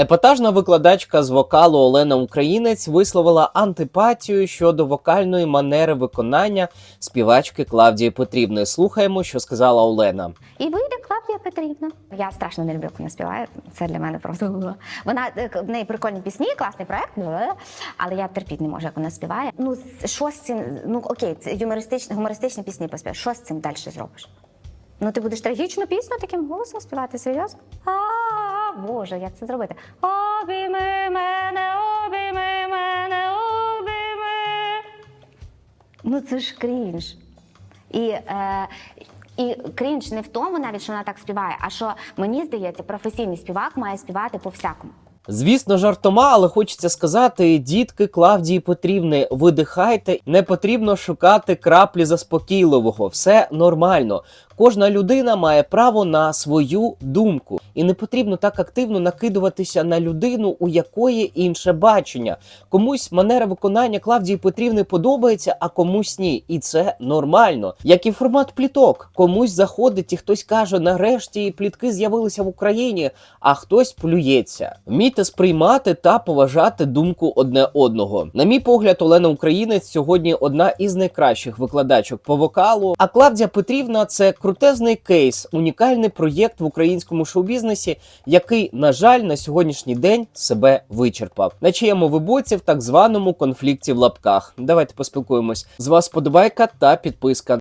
Епатажна викладачка з вокалу Олена Українець висловила антипатію щодо вокальної манери виконання співачки Клавдії Потрібної. Слухаємо, що сказала Олена. І вийде Клавдія Петрівна. Я страшно не люблю, коли співає. Це для мене просто. Вона е, в неї прикольні пісні, класний проект, але я терпіти не можу, як вона співає. Ну що з цим? Ну окей, це юмористичні, гумористичні пісні поспіваєш. Що з цим далі зробиш? Ну ти будеш трагічну пісню таким голосом співати, серйозно? А, Боже, як це зробити? Обійми мене, обійми мене, обійми. Ну це ж крінж. І, е, і крінж не в тому, навіть що вона так співає, а що мені здається, професійний співак має співати по всякому. Звісно, жартома, але хочеться сказати, дітки Клавдії Потрібної, видихайте, не потрібно шукати краплі заспокійливого. Все нормально. Кожна людина має право на свою думку, і не потрібно так активно накидуватися на людину, у якої інше бачення. Комусь манера виконання Клавдії Потрібної подобається, а комусь ні. І це нормально. Як і формат пліток. Комусь заходить і хтось каже: нарешті плітки з'явилися в Україні, а хтось плюється. Вмійте сприймати та поважати думку одне одного. На мій погляд, Олена Українець сьогодні одна із найкращих викладачок по вокалу. А Клавдія Петрівна це крутезний кейс, унікальний проєкт в українському шоу-бізнесі, який, на жаль, на сьогоднішній день себе вичерпав. На чиєму ви боці в так званому конфлікті в лапках. Давайте поспілкуємось. З вас подобайка та підписка.